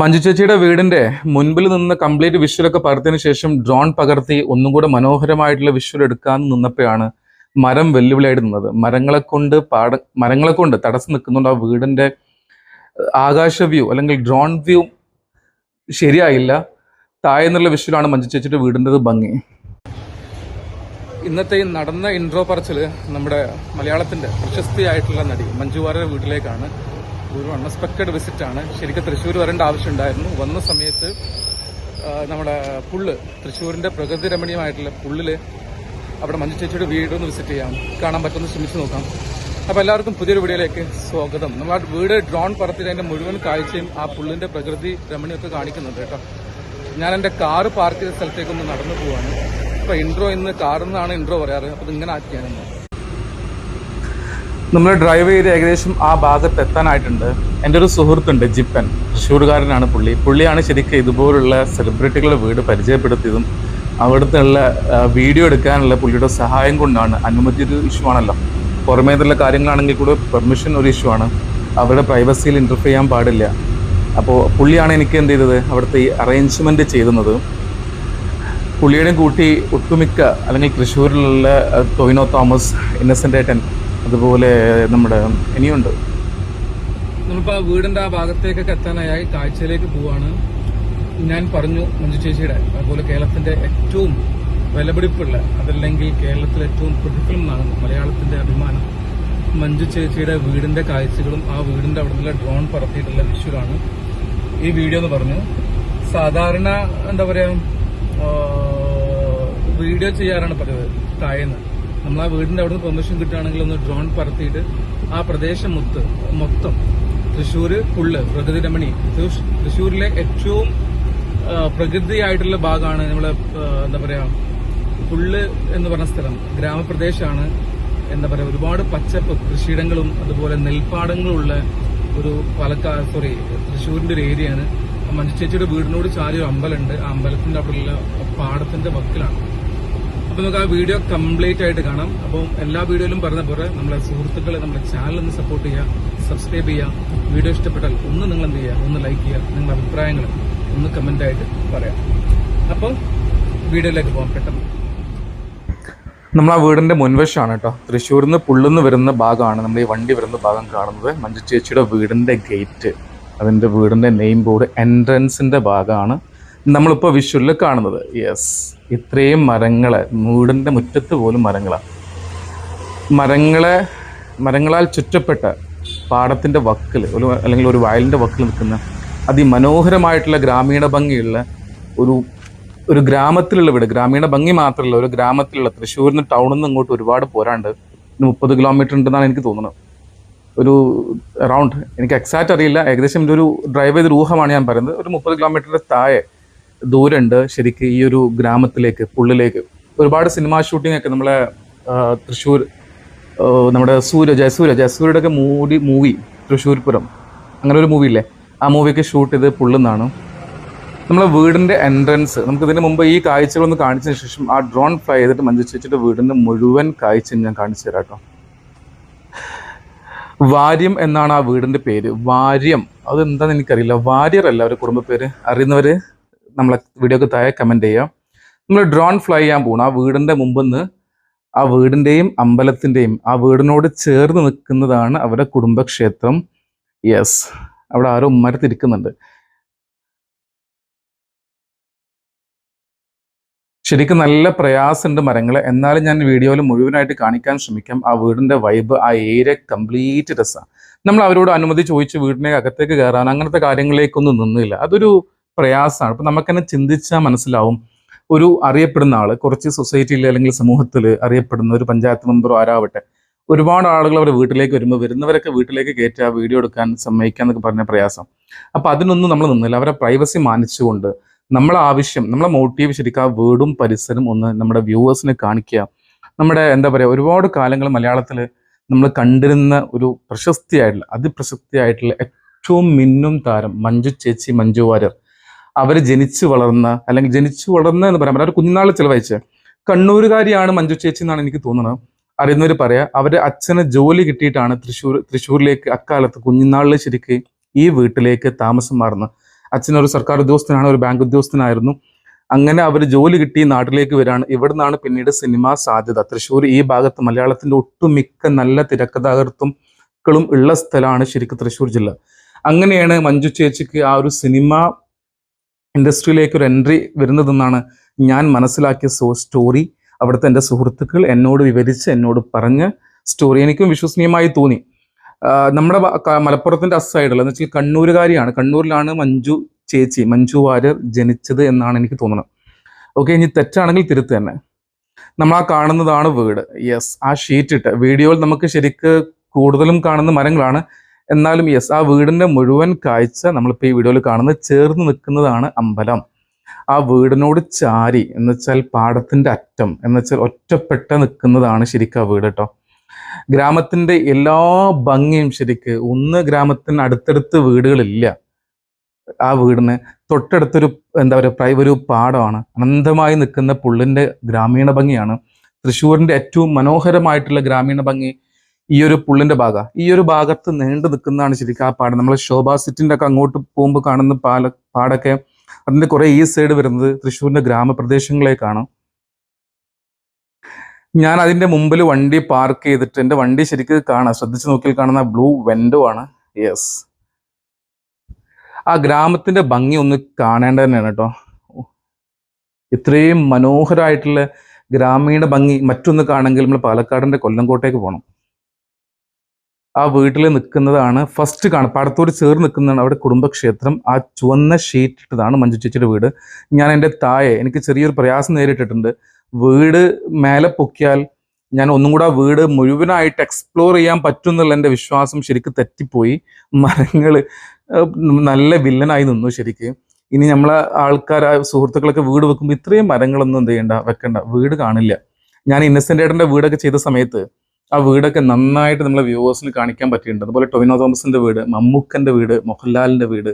മഞ്ജു ചേച്ചിയുടെ വീടിന്റെ മുൻപിൽ നിന്ന് കംപ്ലീറ്റ് വിഷ്വലൊക്കെ പകർത്തിയതിനു ശേഷം ഡ്രോൺ പകർത്തി ഒന്നും കൂടെ മനോഹരമായിട്ടുള്ള വിഷ്വൽ എടുക്കാൻ നിന്നപ്പോഴാണ് മരം വെല്ലുവിളിയായിട്ട് നിന്നത്. മരങ്ങളെ കൊണ്ട് പാട മരങ്ങളെ കൊണ്ട് തടസ്സം നിൽക്കുന്നുണ്ട്. ആ വീടിന്റെ ആകാശ വ്യൂ അല്ലെങ്കിൽ ഡ്രോൺ വ്യൂ ശരിയായില്ല. താഴെ നിന്നുള്ള വിഷ്വലാണ് മഞ്ജു ചേച്ചിയുടെ വീടിന്റെത് ഭംഗി. ഇന്നത്തെ ഈ നടന്ന ഇൻട്രോ പറച്ചിൽ നമ്മുടെ മലയാളത്തിന്റെ പ്രശസ്തിയായിട്ടുള്ള നടി മഞ്ജു വാര്യരുടെ വീട്ടിലേക്കാണ്. ഒരു അൺഎക്സ്പെക്റ്റഡ് വിസിറ്റാണ് ശരിക്കും തൃശ്ശൂർ വരേണ്ട ആവശ്യമുണ്ടായിരുന്നു വന്ന സമയത്ത് നമ്മുടെ പുള്ള് തൃശ്ശൂരിന്റെ പ്രകൃതി രമണീയമായിട്ടുള്ള പുള്ളിൽ അവിടെ മഞ്ജു ചേച്ചിയുടെ വീടൊന്ന് വിസിറ്റ് ചെയ്യാം. കാണാൻ പറ്റുമെന്ന് ശ്രമിച്ചു നോക്കാം. അപ്പോൾ എല്ലാവർക്കും പുതിയൊരു വീഡിയോയിലേക്ക് സ്വാഗതം. നമ്മൾ ആ വീട് ഡ്രോൺ പറത്തിയതിന്റെ മുഴുവൻ കാഴ്ചയും ആ പുള്ളിന്റെ പ്രകൃതി രമണിയൊക്കെ കാണിക്കുന്നുണ്ട് കേട്ടോ. ഞാൻ എന്റെ കാറ് പാർക്ക് ചെയ്ത സ്ഥലത്തേക്കൊന്ന് നടന്നു പോവാണ്. അപ്പോൾ ഇൻട്രോ ഇന്ന് കാറിൽ നിന്നാണ് ഇൻട്രോ പറയാറ്. അപ്പോൾ ഇങ്ങനെ ആക്കിയാണ് നമ്മൾ ഡ്രൈവ് ചെയ്ത് ഏകദേശം ആ ഭാഗത്ത് എത്താനായിട്ടുണ്ട്. എന്റെ ഒരു സുഹൃത്തുണ്ട് ജിപ്പൻ. തൃശ്ശൂർകാരനാണ് പുള്ളി. പുള്ളിയാണ് ശരിക്കും ഇതുപോലുള്ള സെലിബ്രിറ്റികളുടെ വീട് പരിചയപ്പെടുത്തിയതും അവിടുത്തെ ഉള്ള വീഡിയോ എടുക്കാനുള്ള പുള്ളിയുടെ സഹായം കൊണ്ടാണ്. അനുമതി ഒരു ഇഷ്യൂ ആണല്ലോ. പുറമേ നിന്നുള്ള കാര്യങ്ങളാണെങ്കിൽ കൂടെ പെർമിഷൻ ഒരു ഇഷ്യൂ ആണ്. അവരുടെ പ്രൈവസിയിൽ ഇന്റർഫിയർ ചെയ്യാൻ പാടില്ല. അപ്പോൾ പുള്ളിയാണ് എനിക്ക് എന്ത് ചെയ്തത്? അവിടുത്തെ ഈ അറേഞ്ച്മെന്റ് ചെയ്തുന്നത്. പുള്ളിയുടെയും കൂട്ടി ഒട്ടുമിക്ക അല്ലെങ്കിൽ തൃശ്ശൂരിലുള്ള ടൊവിനോ തോമസ് ഇന്നസെന്റ് ഏട്ടൻ അതുപോലെ നമ്മുടെ ഇനിയുണ്ട്. നമ്മളിപ്പോൾ ആ വീടിന്റെ ആ ഭാഗത്തേക്കൊക്കെ എത്താനായി കാഴ്ചയിലേക്ക് പോവാണ്. ഞാൻ പറഞ്ഞു മഞ്ജു ചേച്ചിയുടെ അതുപോലെ കേരളത്തിന്റെ ഏറ്റവും വിലപിടിപ്പുള്ള അതല്ലെങ്കിൽ കേരളത്തിലെ ഏറ്റവും പ്രതിഫലം എന്നാണ് മലയാളത്തിന്റെ അഭിമാനം. മഞ്ജു ചേച്ചിയുടെ വീടിന്റെ കാഴ്ചകളും ആ വീടിന്റെ അവിടെ നിന്നുള്ള ഡ്രോൺ പറത്തിയിട്ടുള്ള വിഷ്വലാണ് ഈ വീഡിയോ എന്ന് പറഞ്ഞു. സാധാരണ എന്താ പറയാ വീഡിയോ ചെയ്യാറാണ് പതിവ് താഴേന്ന്. നമ്മൾ ആ വീടിന്റെ അവിടുന്ന് പെർമിഷൻ കിട്ടുകയാണെങ്കിൽ ഒന്ന് ഡ്രോൺ പറത്തിയിട്ട് ആ പ്രദേശം മൊത്ത് മൊത്തം തൃശ്ശൂർ ഫുള്ള് പ്രകൃതി രമണി. തൃശ്ശൂരിലെ ഏറ്റവും പ്രകൃതിയായിട്ടുള്ള ഭാഗമാണ് നമ്മളെ എന്താ പറയാ ഫുള്ള് എന്ന് പറഞ്ഞ സ്ഥലം. ഗ്രാമപ്രദേശമാണ് എന്താ പറയാ ഒരുപാട് പച്ചപ്പ് കൃഷിയിടങ്ങളും അതുപോലെ നെൽപ്പാടങ്ങളും ഉള്ള ഒരു പാലക്കാട് സോറി തൃശ്ശൂരിന്റെ ഒരു ഏരിയയാണ് മനുഷ്യ ചേച്ചിയുടെ വീടിനോട് ചാരി ഒരു അമ്പലമുണ്ട്. ആ അമ്പലത്തിന്റെ അവിടെയുള്ള പാടത്തിന്റെ വക്കിലാണ്. അപ്പൊ നമുക്ക് ആ വീഡിയോ കംപ്ലീറ്റ് ആയിട്ട് കാണാം. അപ്പോൾ എല്ലാ വീഡിയോയിലും പറഞ്ഞ പോലെ നമ്മളെ സുഹൃത്തുക്കളെ നമ്മുടെ ചാനൽ ഒന്ന് സപ്പോർട്ട് ചെയ്യുക സബ്സ്ക്രൈബ് ചെയ്യുക. വീഡിയോ ഇഷ്ടപ്പെട്ടാൽ ഒന്ന് നിങ്ങൾ എന്ത് ചെയ്യുക? ഒന്ന് ലൈക്ക് ചെയ്യുക. നിങ്ങളുടെ അഭിപ്രായങ്ങൾ ഒന്ന് കമന്റ് ആയിട്ട് പറയാം. അപ്പോൾ വീഡിയോയിലേക്ക് പോകാം പെട്ടെന്ന്. നമ്മൾ ആ വീടിന്റെ മുൻവശമാണ് കേട്ടോ. തൃശ്ശൂരിൽ നിന്ന് പുള്ളുന്ന് വരുന്ന ഭാഗമാണ്. നമ്മൾ ഈ വണ്ടി വരുന്ന ഭാഗം കാണുന്നത്. മഞ്ജു ചേച്ചിയുടെ വീടിന്റെ ഗേറ്റ് അതിന്റെ വീടിന്റെ നെയിം ബോർഡ് എൻട്രൻസിന്റെ ഭാഗമാണ് നമ്മളിപ്പോൾ വിഷ്വലിൽ കാണുന്നത്. യെസ് ഇത്രയും മരങ്ങളെ മൂടിന്റെ മുറ്റത്ത് പോലും മരങ്ങളാണ് മരങ്ങളെ മരങ്ങളാൽ ചുറ്റപ്പെട്ട പാടത്തിന്റെ വക്കിൽ ഒരു അല്ലെങ്കിൽ ഒരു വയലിന്റെ വക്കിൽ നിൽക്കുന്ന അതിമനോഹരമായിട്ടുള്ള ഗ്രാമീണ ഭംഗിയുള്ള ഒരു ഒരു ഗ്രാമത്തിലുള്ള വീട് ഗ്രാമീണ ഭംഗി മാത്രമല്ല ഒരു ഗ്രാമത്തിലുള്ള തൃശ്ശൂരിൽ നിന്ന് ടൗണിൽ നിന്ന് ഇങ്ങോട്ട് ഒരുപാട് പോരാണ്ട് മുപ്പത് കിലോമീറ്റർ ഉണ്ടെന്നാണ് എനിക്ക് തോന്നുന്നത്. ഒരു അറൗണ്ട് എനിക്ക് എക്സാക്റ്റ് അറിയില്ല ഏകദേശം ഒരു ഡ്രൈവ് ചെയ്ത് ഊഹമാണ് ഞാൻ പറയുന്നത്. ഒരു മുപ്പത് കിലോമീറ്ററിന്റെ താഴെ ദൂരമുണ്ട് ശരിക്ക് ഈ ഒരു ഗ്രാമത്തിലേക്ക് പുള്ളിലേക്ക്. ഒരുപാട് സിനിമാ ഷൂട്ടിംഗ് ഒക്കെ നമ്മളെ തൃശ്ശൂർ നമ്മുടെ സൂര്യ ജയസൂര്യ ജയസൂര്യയുടെ ഒക്കെ മൂവി മൂവി തൃശ്ശൂർപുരം അങ്ങനെ ഒരു മൂവി ഇല്ലേ ആ മൂവിയൊക്കെ ഷൂട്ട് ചെയ്ത് പുള്ളുന്നാണ്. നമ്മളെ വീടിന്റെ എൻട്രൻസ് നമുക്ക് ഇതിന് മുമ്പ് ഈ കാഴ്ചകളൊന്ന് കാണിച്ചതിന് ശേഷം ആ ഡ്രോൺ ഫ്ലൈ ചെയ്തിട്ട് മഞ്ചിച്ച് വെച്ചിട്ട് വീടിന്റെ മുഴുവൻ കാഴ്ച ഞാൻ കാണിച്ചു തരാം കേട്ടോ. വാര്യം എന്നാണ് ആ വീടിന്റെ പേര്. വാര്യം. അതെന്താണെന്ന് എനിക്കറിയില്ല. വാര്യർ അല്ല ഒരു കുടുംബ പേര് അറിയുന്നവര്? നമ്മളെ വീഡിയോക്ക് താഴെ കമന്റ് ചെയ്യാം. നമ്മൾ ഡ്രോൺ ഫ്ലൈ ചെയ്യാൻ പോകണം ആ വീടിന്റെ മുമ്പിൽ നിന്ന് ആ വീടിന്റെയും അമ്പലത്തിന്റെയും ആ വീടിനോട് ചേർന്ന് നിൽക്കുന്നതാണ് അവരുടെ കുടുംബക്ഷേത്രം. യെസ് അവിടെ ആരോ ഉമ്മരത്തിരിക്കുന്നുണ്ട് ശരിക്കും നല്ല പ്രയാസമുണ്ട് മരങ്ങൾ എന്നാലും ഞാൻ വീഡിയോയിൽ മുഴുവനായിട്ട് കാണിക്കാൻ ശ്രമിക്കാം. ആ വീടിന്റെ വൈബ് ആ ഏരിയ കംപ്ലീറ്റ് രസമാണ് നമ്മൾ അവരോട് അനുമതി ചോദിച്ച് വീടിനെ അകത്തേക്ക് കയറാൻ അങ്ങനത്തെ കാര്യങ്ങളിലേക്കൊന്നും നിന്നില്ല. അതൊരു പ്രയാസമാണ്. അപ്പൊ നമുക്ക് തന്നെ ചിന്തിച്ചാൽ മനസ്സിലാവും. ഒരു അറിയപ്പെടുന്ന ആൾ കുറച്ച് സൊസൈറ്റിയിൽ അല്ലെങ്കിൽ സമൂഹത്തിൽ അറിയപ്പെടുന്ന ഒരു പഞ്ചായത്ത് മെമ്പറോ ആരാവട്ടെ ഒരുപാട് ആളുകൾ അവരുടെ വീട്ടിലേക്ക് വരുമ്പോൾ വരുന്നവരൊക്കെ വീട്ടിലേക്ക് കയറ്റുക വീഡിയോ എടുക്കാൻ സമ്മതിക്കുക എന്നൊക്കെ പറഞ്ഞ പ്രയാസം. അപ്പൊ അതിനൊന്നും നമ്മൾ നിന്നില്ല. അവരെ പ്രൈവസി മാനിച്ചുകൊണ്ട് നമ്മളെ ആവശ്യം നമ്മളെ മോട്ടീവ് ശരിക്കും ആ വീടും പരിസരം ഒന്ന് നമ്മുടെ വ്യൂവേഴ്സിനെ കാണിക്കുക. നമ്മുടെ എന്താ പറയുക ഒരുപാട് കാലങ്ങൾ മലയാളത്തിൽ നമ്മൾ കണ്ടിരുന്ന ഒരു പ്രശസ്തിയായിട്ടുള്ള അതിപ്രശസ്തിയായിട്ടുള്ള ഏറ്റവും മിന്നും താരം മഞ്ജു ചേച്ചി മഞ്ജു വാര്യർ. അവർ ജനിച്ചു വളർന്ന അല്ലെങ്കിൽ ജനിച്ചു വളർന്ന എന്ന് പറയാൻ പറ്റില്ല. കുഞ്ഞുനാളിൽ ചിലവഴിച്ച. കണ്ണൂരുകാരിയാണ് മഞ്ജു ചേച്ചി എന്നാണ് എനിക്ക് തോന്നുന്നത്. അറിയുന്നവർ പറയാം അവരുടെ അച്ഛന് ജോലി കിട്ടിയിട്ടാണ് തൃശ്ശൂർ തൃശ്ശൂരിലേക്ക് അക്കാലത്ത് കുഞ്ഞുനാളിൽ ശരിക്ക് ഈ വീട്ടിലേക്ക് താമസം മാറുന്നത്. അച്ഛനൊരു സർക്കാർ ഉദ്യോഗസ്ഥനാണ് ഒരു ബാങ്ക് ഉദ്യോഗസ്ഥനായിരുന്നു. അങ്ങനെ അവർ ജോലി കിട്ടി നാട്ടിലേക്ക് വരാണ്. ഇവിടെ നിന്നാണ് പിന്നീട് സിനിമാ സാധ്യത. തൃശ്ശൂർ ഈ ഭാഗത്ത് മലയാളത്തിന്റെ ഒട്ടുമിക്ക നല്ല തിരക്കഥാകൃത്തുക്കളും ഉള്ള സ്ഥലമാണ് ശരിക്കും തൃശ്ശൂർ ജില്ല. അങ്ങനെയാണ് മഞ്ജു ചേച്ചിക്ക് ആ ഒരു സിനിമ ഇൻഡസ്ട്രിയിലേക്ക് ഒരു എൻട്രി വരുന്നതെന്നാണ് ഞാൻ മനസ്സിലാക്കിയ സോ സ്റ്റോറി. അവിടുത്തെ എന്റെ സുഹൃത്തുക്കൾ എന്നോട് വിവരിച്ച് എന്നോട് പറഞ്ഞ് സ്റ്റോറി എനിക്കും വിശ്വസനീയമായി തോന്നി. നമ്മുടെ മലപ്പുറത്തിന്റെ അസൈഡിൽ എന്ന് വെച്ചാൽ കണ്ണൂരുകാരിയാണ്. കണ്ണൂരിലാണ് മഞ്ജു ചേച്ചി മഞ്ജു വാര്യർ ജനിച്ചത് എന്നാണ് എനിക്ക് തോന്നുന്നത്. ഓക്കെ ഇനി തെറ്റാണെങ്കിൽ തിരുത്ത് തന്നെ. നമ്മൾ ആ കാണുന്നതാണ് വീട്. യെസ് ആ ഷീറ്റ് ഇട്ട് വീഡിയോയിൽ നമുക്ക് ശരിക്ക് കൂടുതലും കാണുന്ന മരങ്ങളാണ്. എന്നാലും യെസ് ആ വീടിന്റെ മുഴുവൻ കാഴ്ച നമ്മളിപ്പോൾ ഈ വീഡിയോയിൽ കാണുന്നത് ചേർന്ന് നിൽക്കുന്നതാണ് അമ്പലം. ആ വീടിനോട് ചാരി എന്ന് വെച്ചാൽ പാടത്തിന്റെ അറ്റം എന്ന് വെച്ചാൽ ഒറ്റപ്പെട്ട നിൽക്കുന്നതാണ് ശരിക്കും ആ വീട് കേട്ടോ ഗ്രാമത്തിന്റെ എല്ലാ ഭംഗിയും ശരിക്ക് ഒന്ന് ഗ്രാമത്തിന് അടുത്തടുത്ത് വീടുകളില്ല. ആ വീടിന് തൊട്ടടുത്തൊരു എന്താ പറയുക പ്രൈ- ഒരു പാടമാണ്. അനന്തമായി നിൽക്കുന്ന പുള്ളിന്റെ ഗ്രാമീണ ഭംഗിയാണ്. തൃശ്ശൂരിന്റെ ഏറ്റവും മനോഹരമായിട്ടുള്ള ഗ്രാമീണ ഭംഗി ഈ ഒരു പുള്ളിന്റെ ഭാഗ. ഈ ഒരു ഭാഗത്ത് നീണ്ടു നിൽക്കുന്നതാണ് ശരിക്കും ആ പാടം. നമ്മൾ ശോഭാ സിറ്റിന്റെ ഒക്കെ അങ്ങോട്ട് പോകുമ്പോൾ കാണുന്ന പാല പാടൊക്കെ അതിന്റെ കുറെ ഈ സൈഡ് വരുന്നത് തൃശ്ശൂരിന്റെ ഗ്രാമപ്രദേശങ്ങളിലേക്കാണ്. ഞാൻ അതിന്റെ മുമ്പിൽ വണ്ടി പാർക്ക് ചെയ്തിട്ട് എന്റെ വണ്ടി ശരിക്കും കാണാം. ശ്രദ്ധിച്ചു നോക്കിയാൽ കാണുന്ന ബ്ലൂ വെൻഡോ ആണ്. യെസ് ആ ഗ്രാമത്തിന്റെ ഭംഗി ഒന്ന് കാണേണ്ട തന്നെയാണ് കേട്ടോ. ഇത്രയും മനോഹരമായിട്ടുള്ള ഗ്രാമീണ ഭംഗി മറ്റൊന്ന് കാണെങ്കിൽ നമ്മൾ പാലക്കാടിന്റെ കൊല്ലംകോട്ടേക്ക് പോകണം ആ വീട്ടിൽ നിൽക്കുന്നതാണ് ഫസ്റ്റ് കാണും പടത്തോട് ചേർന്ന് നിൽക്കുന്നതാണ് അവിടെ കുടുംബക്ഷേത്രം. ആ ചുവന്ന ഷീറ്റ് ഇട്ടതാണ് മഞ്ജു ചേച്ചിയുടെ വീട്. ഞാൻ എന്റെ തായെ എനിക്ക് ചെറിയൊരു പ്രയാസം നേരിട്ടിട്ടുണ്ട്. വീട് മേലെ പൊക്കിയാൽ ഞാൻ ഒന്നും കൂടെ വീട് മുഴുവനായിട്ട് എക്സ്പ്ലോർ ചെയ്യാൻ പറ്റും എന്നുള്ള എന്റെ വിശ്വാസം ശരിക്കും തെറ്റിപ്പോയി. മരങ്ങൾ നല്ല വില്ലനായി നിന്നു ശരിക്ക്. ഇനി നമ്മളെ ആൾക്കാർ സുഹൃത്തുക്കളൊക്കെ വീട് വെക്കുമ്പോൾ ഇത്രയും മരങ്ങളൊന്നും എന്ത് ചെയ്യണ്ട വെക്കണ്ട വീട് കാണില്ല. ഞാൻ ഇന്നസെന്റ് ഏട്ടന്റെ വീടൊക്കെ ചെയ്ത സമയത്ത് ആ വീടൊക്കെ നന്നായിട്ട് നമ്മളെ വ്യൂവേഴ്സിന് കാണിക്കാൻ പറ്റിയിട്ടുണ്ട്. അതുപോലെ ടൊവിനോ തോമസിന്റെ വീട് മമ്മൂക്കന്റെ വീട് മോഹൻലാലിന്റെ വീട്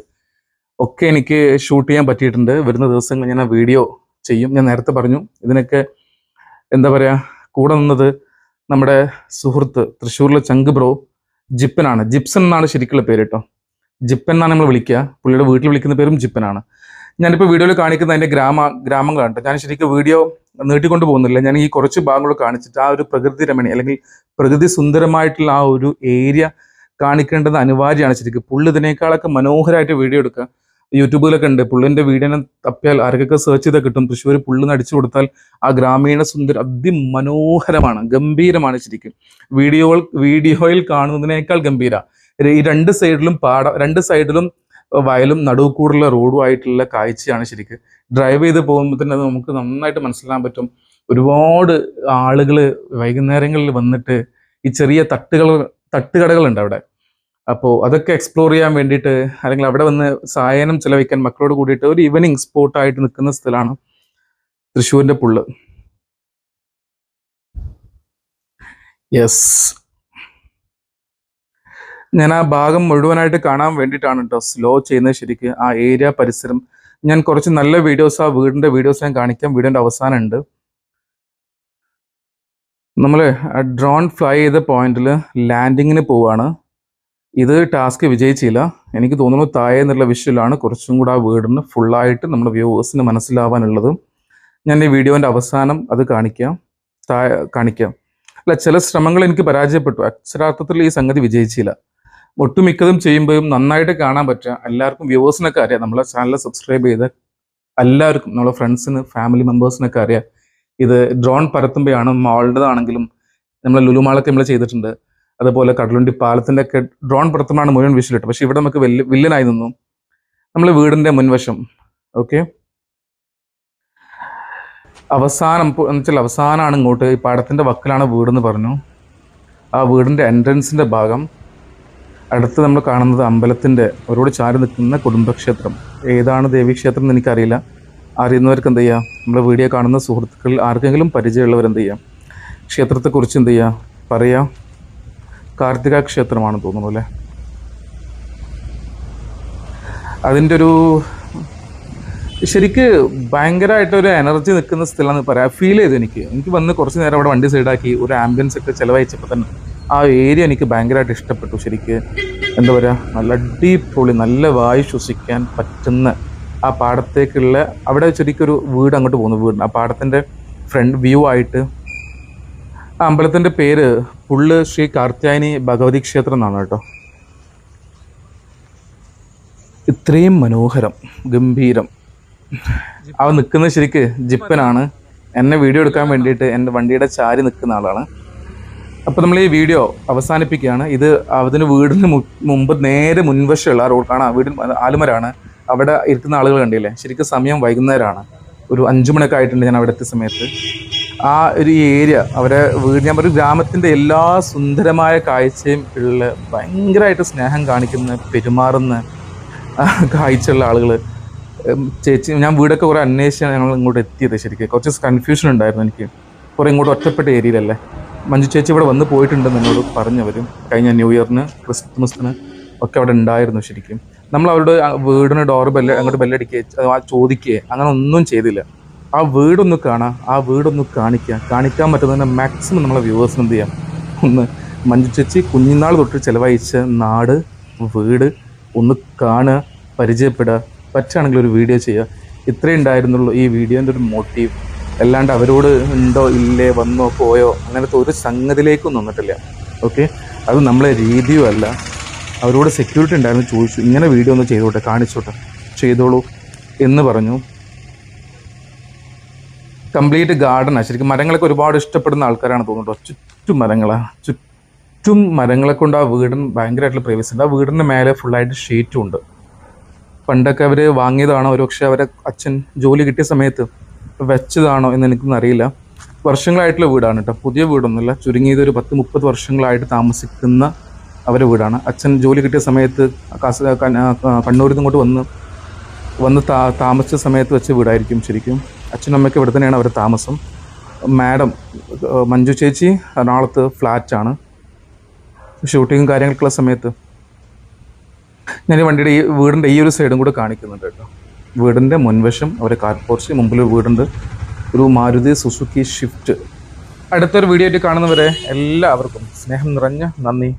ഒക്കെ എനിക്ക് ഷൂട്ട് ചെയ്യാൻ പറ്റിയിട്ടുണ്ട്. വരുന്ന ദിവസങ്ങൾ ഞാൻ ആ വീഡിയോ ചെയ്യും. ഞാൻ നേരത്തെ പറഞ്ഞു ഇതിനൊക്കെ എന്താ പറയാ കൂടെ നിന്നത് നമ്മുടെ സുഹൃത്ത് തൃശ്ശൂരിലെ ചങ്ക് ബ്രോ ജിപ്പനാണ്. ജിപ്സൺ എന്നാണ് ശരിക്കുള്ള പേര് കേട്ടോ. ജിപ്പൻ എന്നാണ് നമ്മൾ വിളിക്കുക. പുള്ളിയുടെ വീട്ടിൽ വിളിക്കുന്ന പേരും ജിപ്പനാണ്. ഞാനിപ്പോൾ വീഡിയോയിൽ കാണിക്കുന്ന എന്റെ ഗ്രാമ ഗ്രാമങ്ങളാണ്. ഞാൻ ശരിക്കും വീഡിയോ നീട്ടിക്കൊണ്ട് പോകുന്നില്ല. ഞാൻ ഈ കുറച്ച് ഭാഗങ്ങൾ കാണിച്ചിട്ട് ആ ഒരു പ്രകൃതി രമണി അല്ലെങ്കിൽ പ്രകൃതി സുന്ദരമായിട്ടുള്ള ആ ഒരു ഏരിയ കാണിക്കേണ്ടത് അനിവാര്യമാണ് ശരിക്കും. പുള്ളി ഇതിനേക്കാളൊക്കെ മനോഹരമായിട്ട് വീഡിയോ എടുക്കുക. യൂട്യൂബിലൊക്കെ ഉണ്ട്. പുള്ളിന്റെ വീഡിയോനെ തപ്പിയാൽ ആർക്കൊക്കെ സെർച്ച് ചെയ്താൽ കിട്ടും. തൃശ്ശൂർ പുള്ളിന്ന് അടിച്ചു കൊടുത്താൽ ആ ഗ്രാമീണ സുന്ദര അതിമനോഹരമാണ് ഗംഭീരമാണ് ശരിക്കും. വീഡിയോകൾ വീഡിയോയിൽ കാണുന്നതിനേക്കാൾ ഗംഭീര. ഈ രണ്ട് സൈഡിലും പാട രണ്ട് സൈഡിലും വയലും നടുവ് കൂടുള്ള റോഡും ആയിട്ടുള്ള കാഴ്ചയാണ് ശരിക്കും. ഡ്രൈവ് ചെയ്ത് പോകുമ്പോൾ തന്നെ അത് നമുക്ക് നന്നായിട്ട് മനസ്സിലാക്കാൻ പറ്റും. ഒരുപാട് ആളുകൾ വൈകുന്നേരങ്ങളിൽ വന്നിട്ട് ഈ ചെറിയ തട്ടുകൾ തട്ടുകടകളുണ്ട് അവിടെ. അപ്പോൾ അതൊക്കെ എക്സ്പ്ലോർ ചെയ്യാൻ വേണ്ടിയിട്ട് അല്ലെങ്കിൽ അവിടെ വന്ന് സായനം ചിലവഴിക്കാൻ മക്കളോട് കൂടിയിട്ട് ഒരു ഈവനിങ് സ്പോട്ടായിട്ട് നിൽക്കുന്ന സ്ഥലമാണ് തൃശ്ശൂരിന്റെ പുള്ള്. യെസ് ഞാൻ ആ ഭാഗം മുഴുവനായിട്ട് കാണാൻ വേണ്ടിയിട്ടാണ് കേട്ടോ സ്ലോ ചെയ്യുന്നത് ശരിക്ക്. ആ ഏരിയ പരിസരം. ഞാൻ കുറച്ച് നല്ല വീഡിയോസ് ആ വീടിന്റെ വീഡിയോസ് ഞാൻ കാണിക്കാം. വീടിന്റെ അവസാനം ഉണ്ട്. നമ്മൾ ഡ്രോൺ ഫ്ലൈ ചെയ്ത പോയിന്റിൽ ലാൻഡിങ്ങിന് പോവാണ്. ഇത് ടാസ്ക് വിജയിച്ചില്ല. എനിക്ക് തോന്നുന്നു താഴെ എന്നുള്ള വിഷ്വലാണ് കുറച്ചും കൂടെ ആ വീടിന് ഫുള്ളായിട്ട് നമ്മുടെ വ്യൂവേഴ്സിന് മനസ്സിലാവാനുള്ളത്. ഞാൻ ഈ വീഡിയോന്റെ അവസാനം അത് കാണിക്കാം. താഴെ കാണിക്കാം. അല്ല ചില ശ്രമങ്ങൾ എനിക്ക് പരാജയപ്പെട്ടു. അക്ഷരാർത്ഥത്തിൽ ഈ സംഗതി വിജയിച്ചില്ല. ഒട്ടുമിക്കതും ചെയ്യുമ്പോഴും നന്നായിട്ട് കാണാൻ പറ്റുക. എല്ലാവർക്കും വ്യൂവേഴ്സിനൊക്കെ അറിയാം. നമ്മളെ ചാനൽ സബ്സ്ക്രൈബ് ചെയ്ത് എല്ലാവർക്കും നമ്മളെ ഫ്രണ്ട്സിന് ഫാമിലി മെമ്പേഴ്സിനൊക്കെ അറിയാം. ഇത് ഡ്രോൺ പരത്തുമ്പോഴാണ് മാളുടേതാണെങ്കിലും നമ്മൾ ലുലുമാളൊക്കെ നമ്മൾ ചെയ്തിട്ടുണ്ട്. അതുപോലെ കടലുണ്ടി പാലത്തിന്റെ ഒക്കെ ഡ്രോൺ പരത്തുമ്പോഴാണ് മുഴുവൻ വിഷലിട്ട് പക്ഷേ ഇവിടെ നമുക്ക് വലിയ വില്ലനായി നിന്നു. നമ്മൾ വീടിന്റെ മുൻവശം. ഓക്കെ അവസാനം എന്ന് വെച്ചാൽ അവസാനമാണ് ഇങ്ങോട്ട്. ഈ പാടത്തിന്റെ വക്കിലാണ് വീടെന്ന് പറഞ്ഞു. ആ വീടിന്റെ എൻട്രൻസിന്റെ ഭാഗം. അടുത്ത് നമ്മൾ കാണുന്നത് അമ്പലത്തിന്റെ ഒരുപാട് ചാരി നിൽക്കുന്ന കുടുംബക്ഷേത്രം. ഏതാണ് ദേവീക്ഷേത്രം എന്ന് എനിക്കറിയില്ല. അറിയുന്നവർക്ക് എന്ത് ചെയ്യുക നമ്മൾ വീഡിയോ കാണുന്ന സുഹൃത്തുക്കളിൽ ആർക്കെങ്കിലും പരിചയമുള്ളവർ എന്ത് ചെയ്യാം? ക്ഷേത്രത്തെക്കുറിച്ച് എന്ത് ചെയ്യുക പറയാം. കാർത്തിക ക്ഷേത്രമാണ് തോന്നുന്നു അല്ലേ? അതിന്റെ ഒരു ശരിക്ക് ഭയങ്കരമായിട്ട് ഒരു എനർജി നിൽക്കുന്ന സ്ഥലമാണെന്ന് പറയാം. ഫീൽ ചെയ്തു എനിക്ക്. എനിക്ക് വന്ന് കുറച്ച് നേരം അവിടെ വണ്ടി സൈഡാക്കി ഒരു ആംബിയൻസ് ഒക്കെ ചിലവഴിച്ചപ്പോൾ തന്നെ ആ ഏരിയ എനിക്ക് ഭയങ്കരമായിട്ട് ഇഷ്ടപ്പെട്ടു. ശരിക്ക് എന്താ പറയുക നല്ല അടിപൊളി നല്ല വായു ശ്വസിക്കാൻ പറ്റുന്ന ആ പാടത്തേക്കുള്ള അവിടെ ശരിക്കൊരു വീട് അങ്ങോട്ട് പോകുന്നു വീട് ആ പാടത്തിന്റെ ഫ്രണ്ട് വ്യൂ ആയിട്ട് ആ അമ്പലത്തിന്റെ പേര് പുള്ള് ശ്രീ കാർത്യായനി ഭഗവതി ക്ഷേത്രം എന്നാണ് കേട്ടോ. ഇത്രയും മനോഹരം ഗംഭീരം. അവ നിൽക്കുന്നത് ശരിക്ക് ജിപ്പനാണ്. എന്നെ വീഡിയോ എടുക്കാൻ വേണ്ടിയിട്ട് എന്റെ വണ്ടിയുടെ ചാരി നിൽക്കുന്ന ആളാണ്. അപ്പോൾ നമ്മൾ ഈ വീഡിയോ അവസാനിപ്പിക്കുകയാണ്. ഇത് അതിന് വീടിന് മുമ്പ് നേരെ മുൻവശമുള്ള ആ റോഡ് കാണാം. വീടിന് ആലുമരാണ്. അവിടെ ഇരിക്കുന്ന ആളുകൾ കണ്ടില്ലേ? ശരിക്കും സമയം വൈകുന്നേരമാണ്. ഒരു അഞ്ചു മണിയൊക്കെ ആയിട്ടുണ്ട് ഞാൻ അവിടെ എത്തിയ സമയത്ത്. ആ ഒരു ഏരിയ അവരെ വീട് ഞാൻ പറയും ഗ്രാമത്തിന്റെ എല്ലാ സുന്ദരമായ കാഴ്ചയും ഉള്ള ഭയങ്കരമായിട്ട് സ്നേഹം കാണിക്കുന്ന പെരുമാറുന്ന കാഴ്ചയുള്ള ആളുകൾ ചേച്ചി ഞാൻ വീടൊക്കെ കുറേ അന്വേഷിച്ചാണ് ഞങ്ങൾ ഇങ്ങോട്ട് എത്തിയത് ശരിക്കും. കുറച്ച് കൺഫ്യൂഷൻ ഉണ്ടായിരുന്നു എനിക്ക്. കുറേ ഇങ്ങോട്ട് ഒറ്റപ്പെട്ട ഏരിയയിലല്ലേ? മഞ്ജു ചേച്ചി ഇവിടെ വന്ന് പോയിട്ടുണ്ടെന്ന് എന്നോട് പറഞ്ഞവരും കഴിഞ്ഞ ന്യൂ ഇയറിന് ക്രിസ്മസിന് ഒക്കെ അവിടെ ഉണ്ടായിരുന്നു ശരിക്കും. നമ്മൾ അവരുടെ വീടിന് ഡോർ ബെല്ല് അങ്ങോട്ട് ബെല്ലടിക്കുക ആ ചോദിക്കുകയെ അങ്ങനെ ഒന്നും ചെയ്തില്ല. ആ വീടൊന്ന് കാണാം ആ വീടൊന്ന് കാണിക്കുക. കാണിക്കാൻ പറ്റുന്നതിന് മാക്സിമം നമ്മളെ വ്യൂവേഴ്സിന് എന്ത് ചെയ്യാം? ഒന്ന് മഞ്ജു ചേച്ചി കുഞ്ഞിനാൾ തൊട്ട് ചിലവഴിച്ച നാട് വീട് ഒന്ന് കാണുക പരിചയപ്പെടുക. പറ്റുകയാണെങ്കിൽ ഒരു വീഡിയോ ചെയ്യുക. ഇത്രേ ഉണ്ടായിരുന്നുള്ളൂ ഈ വീഡിയോന്റെ ഒരു മോട്ടീവ് അല്ലാണ്ട് അവരോട് ഉണ്ടോ ഇല്ലേ വന്നോ പോയോ അങ്ങനത്തെ ഒരു സംഗതിയിലേക്കും നിന്നിട്ടില്ല. ഓക്കെ അത് നമ്മളെ രീതിയും അല്ല. അവരോട് സെക്യൂരിറ്റി ഉണ്ടായിരുന്നു ചോദിച്ചു ഇങ്ങനെ വീഡിയോ ഒന്ന് ചെയ്തോട്ടെ കാണിച്ചോട്ടെ ചെയ്തോളൂ എന്ന് പറഞ്ഞു. കംപ്ലീറ്റ് ഗാർഡനാണ് ശരിക്കും മരങ്ങളൊക്കെ ഒരുപാട് ഇഷ്ടപ്പെടുന്ന ആൾക്കാരാണ് തോന്നുന്നുണ്ടോ ചുറ്റും മരങ്ങളാണ് ചുറ്റും മരങ്ങളെ കൊണ്ട് ആ വീടിന് ഭയങ്കരമായിട്ടുള്ള പ്രൈവസി ഉണ്ട്. ആ വീടിന്റെ മേലെ ഫുള്ളായിട്ട് ഷീറ്റും ഉണ്ട്. പണ്ടൊക്കെ അവർ വാങ്ങിയതാണ് ഒരു പക്ഷേ അവരെ അച്ഛൻ ജോലി കിട്ടിയ സമയത്ത് വെച്ചതാണോ എന്ന് എനിക്കൊന്നും അറിയില്ല വർഷങ്ങളായിട്ടുള്ള വീടാണ് കേട്ടോ. പുതിയ വീടൊന്നുമില്ല. ചുരുങ്ങിയത് ഒരു പത്ത് മുപ്പത് വർഷങ്ങളായിട്ട് താമസിക്കുന്ന അവരുടെ വീടാണ്. അച്ഛൻ ജോലി കിട്ടിയ സമയത്ത് കാസ കണ്ണൂരിൽ നിന്ന് വന്ന് വന്ന് താ താമസിച്ച സമയത്ത് വെച്ച വീടായിരിക്കും ശരിക്കും. അച്ഛനും അമ്മയ്ക്ക് ഇവിടെ തന്നെയാണ് അവരുടെ താമസം. മാഡം മഞ്ജു ചേച്ചി എറണാകുളത്ത് ഫ്ലാറ്റാണ്. ഷൂട്ടിങ്ങും കാര്യങ്ങൾക്കുള്ള സമയത്ത് ഞാൻ ഈ വണ്ടിയുടെ ഈ വീടിന്റെ ഈ ഒരു സൈഡും കൂടെ കാണിക്കുന്നുണ്ട് കേട്ടോ. വീടിന്റെ മുൻവശം അവരെ കാർ പോർച്ച് മുമ്പിൽ വീടുണ്ട്. ഒരു മാരുതി സുസുക്കി ഷിഫ്റ്റ് അടുത്തൊരു വീഡിയോ ആയിട്ട് കാണുന്നവരെ എല്ലാവർക്കും സ്നേഹം നിറഞ്ഞ നന്ദി.